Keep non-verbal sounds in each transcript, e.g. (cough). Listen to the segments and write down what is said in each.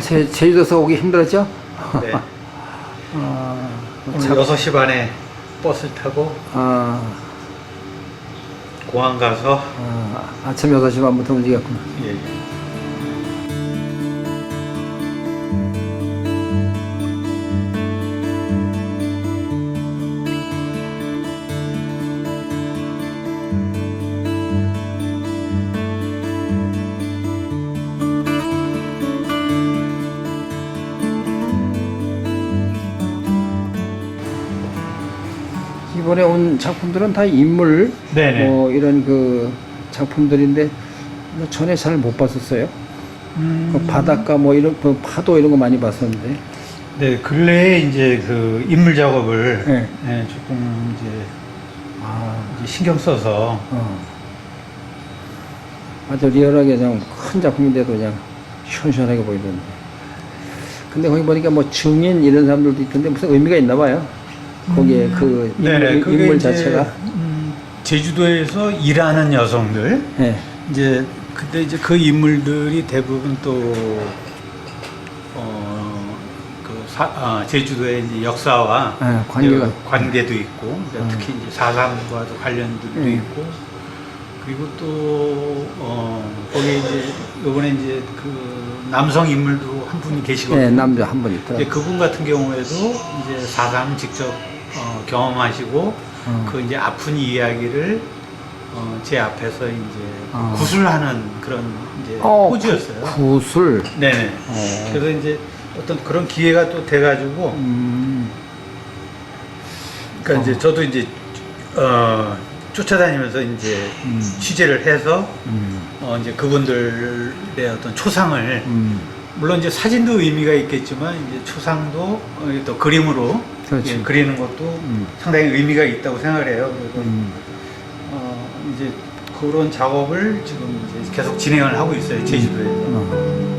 제, 제주도에서 오기 힘들었죠? 네. 아, (laughs) 오늘 참, 6시 반에 버스 타고 아, 공항 가서 아, 아침 6시 반부터 움직였구나. 예. 이번에 온 작품들은 다 인물, 네네. 뭐 이런 그 작품들인데 뭐 전에 잘 못 봤었어요. 음, 그 바닷가 뭐 이런 그 파도 이런 거 많이 봤었는데. 네, 근래에 이제 그 인물 작업을 네. 예, 조금 이제, 아, 이제 신경 써서 어. 아주 리얼하게 그냥 큰 작품인데도 그냥 시원시원하게 보이던데. 근데 거기 보니까 뭐 증인 이런 사람들도 있던데 무슨 의미가 있나 봐요. 거기에 그 인물, 음. 네네, 그게 인물 이제, 자체가. 음, 제주도에서 일하는 여성들 예. 이제 근데 이제 그 인물들이 대부분 또 어, 그 사, 아, 제주도의 이제 역사와 아, 관계가- 이제 관계도 있고 그러니까 특히 이제 사상과도 관련들도 음. 있고 그리고 또 어, 거기 이제 요번에 이제 그 남성 인물도 한 분이 계시거든요. 네, 남자 한분 이제 있더라고요. 그분 같은 경우에도 이제 사상 직접 어, 경험하시고 어. 그 이제 아픈 이야기를 어, 제 앞에서 이제 어. 구술하는 그런 이제 어, 포즈였어요. 구- 구술. 네네. 어. 그래서 이제 어떤 그런 기회가 또 돼가지고, 음, 그러니까 이제 저도 이제 어, 쫓아다니면서 이제 음. 취재를 해서 음, 어, 이제 그분들의 어떤 초상을 음. 물론 이제 사진도 의미가 있겠지만 이제 초상도 어, 또 그림으로 그렇지. 예, 그리는 것도 음. 상당히 의미가 있다고 생각을 해요. 그래서 음. 어, 이제 그런 작업을 지금 이제 계속 진행을 하고 있어요 제주도에서. 어.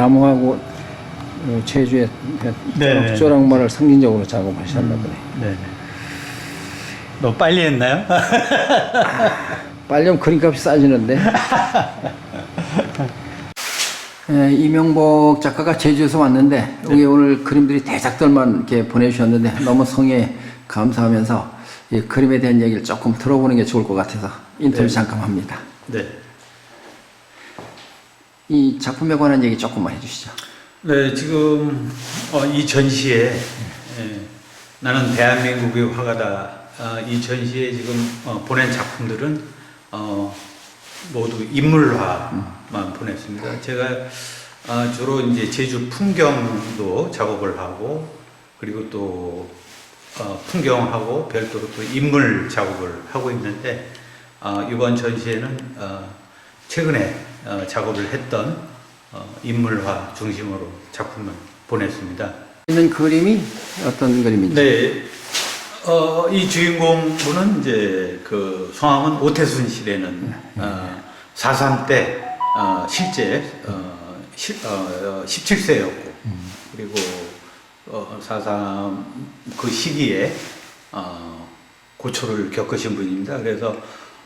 나무하고 어, 제주의 그 네네. 조랑말을 상징적으로 작업하셨나 보네. 네. 너 빨리 했나요? 빨리면 그림값이 싸지는데. (laughs) 예, 이명복 작가가 제주에서 왔는데 여기 오늘 그림들이 대작들만 이렇게 보내주셨는데 너무 성에 감사하면서 이 그림에 대한 얘기를 조금 들어보는 게 좋을 것 같아서 인터뷰 네. 잠깐 합니다. 네. 이 작품에 관한 얘기 조금만 해주시죠. 네, 지금 어, 이 전시에 예, 나는 대한민국의 화가다. 아, 이 전시에 지금 어, 보낸 작품들은 어, 모두 인물화만 보냈습니다. 제가 아, 주로 이제 제주 풍경도 작업을 하고 그리고 또 어, 풍경하고 별도로 또 인물 작업을 하고 있는데 아, 이번 전시에는 어, 최근에 어, 작업을 했던 어, 인물화 중심으로 작품을 보냈습니다. 있는 그림이 어떤 그림인지. 네, 어, 이 주인공분은 이제 그 성함은 오태순 씨라는 어, 4.3때 어, 실제 어, 시, 어, 17세였고 그리고 어, 4.3 그 시기에 어, 고초를 겪으신 분입니다. 그래서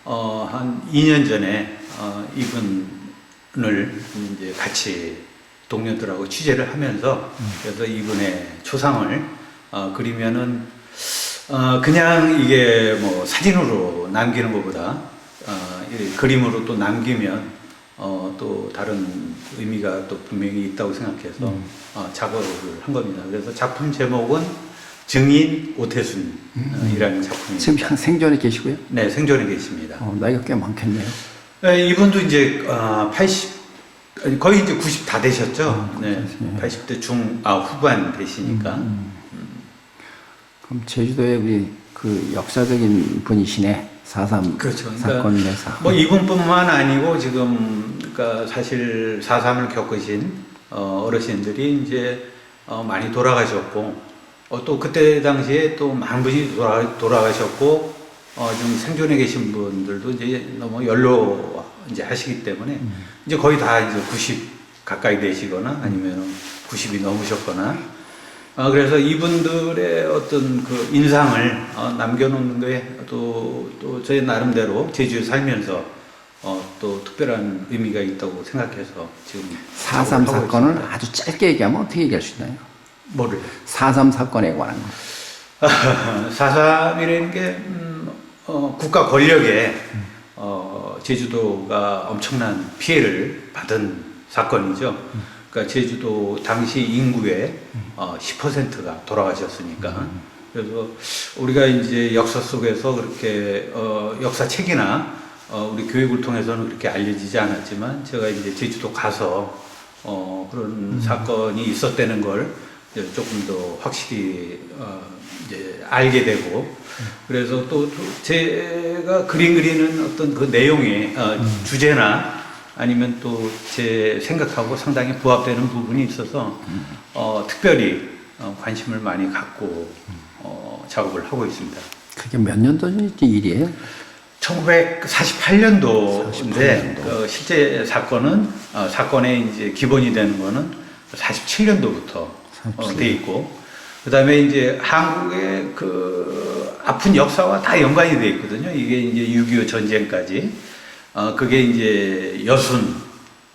어, 한 2년 전에 어, 이분을 이제 같이 동료들하고 취재를 하면서 그래서 이분의 초상을 어, 그리면은 어, 그냥 이게 뭐 사진으로 남기는 것보다 어, 이 그림으로 또 남기면 어, 또 다른 의미가 또 분명히 있다고 생각해서 어, 작업을 한 겁니다. 그래서 작품 제목은 증인 오태순이라는 작품입니다. 지금 현 생존에 계시고요. 네, 생존에 계십니다. 어, 나이가 꽤 많겠네요. 네, 이분도 이제 어, 80 아니, 거의 이제 90 다 되셨죠. 아, 네, 그러시네요. 80대 중 아, 후반 되시니까. 그럼 제주도에 우리 그 역사적인 분이시네. 4.3 그렇죠. 그러니까 사건 내사. 뭐 이분뿐만 아니고 지금 그러니까 사실 4.3을 겪으신 어, 어르신들이 이제 어, 많이 돌아가셨고 어, 또 그때 당시에 또 많은 분이 돌아, 돌아가셨고 어, 좀 생존해 계신 분들도 이제 너무 연로 이제 하시기 때문에 이제 거의 다 이제 90 가까이 되시거나 아니면 90이 넘으셨거나 어, 그래서 이분들의 어떤 그 인상을 어, 남겨놓는 거에 또, 또 저희 나름대로 제주에 살면서 어, 또 특별한 의미가 있다고 생각해서 지금 4.3 작업을 하고 사건을. 아주 짧게 얘기하면 어떻게 얘기할 수 있나요? 뭐를 4.3 사건에 관한 거. (laughs) 4.3이라는 게 음, 어, 국가 권력에 어, 제주도가 엄청난 피해를 받은 사건이죠. 그러니까 제주도 당시 인구의 어, 10%가 돌아가셨으니까 그래서 우리가 이제 역사 속에서 그렇게 어, 역사 책이나 어, 우리 교육을 통해서는 그렇게 알려지지 않았지만 제가 이제 제주도 가서 어, 그런 사건이 있었다는 걸 조금 더 확실히 어, 이제 알게 되고. 그래서 또, 또 제가 그림 그리는 어떤 그 내용의 어, 주제나 아니면 또 제 생각하고 상당히 부합되는 부분이 있어서 어, 특별히 어, 관심을 많이 갖고 어, 작업을 하고 있습니다. 그게 몇 년도 전 일이에요? 1948년도인데 그 실제 사건은 어, 사건의 이제 기본이 되는 거는 47년도부터 어, 돼 있고. 그 다음에 이제 한국의 그 아픈 역사와 다 연관이 돼 있거든요. 이게 이제 6.25 전쟁까지. 어 그게 이제 여순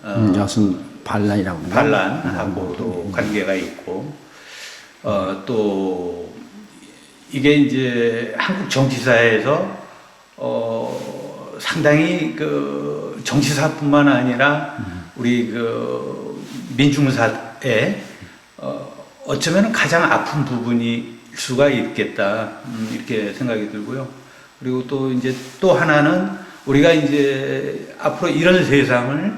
어, 음, 여순 반란이라고? 반란하고도 관계가 있고. 어, 또 이게 이제 한국 정치사에서 어, 상당히 그 정치사뿐만 아니라 우리 그 민중사에 어, 어쩌면 가장 아픈 부분일 수가 있겠다 음, 이렇게 생각이 들고요. 그리고 또 이제 또 하나는 우리가 이제 앞으로 이런 세상을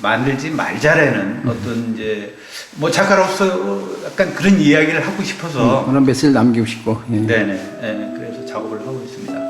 만들지 말자라는 어떤 이제 뭐 작가로서 약간 그런 이야기를 하고 싶어서 음, 그런 메시지를 남기고 싶고. 예. 네네 예, 그래서 작업을 하고 있습니다.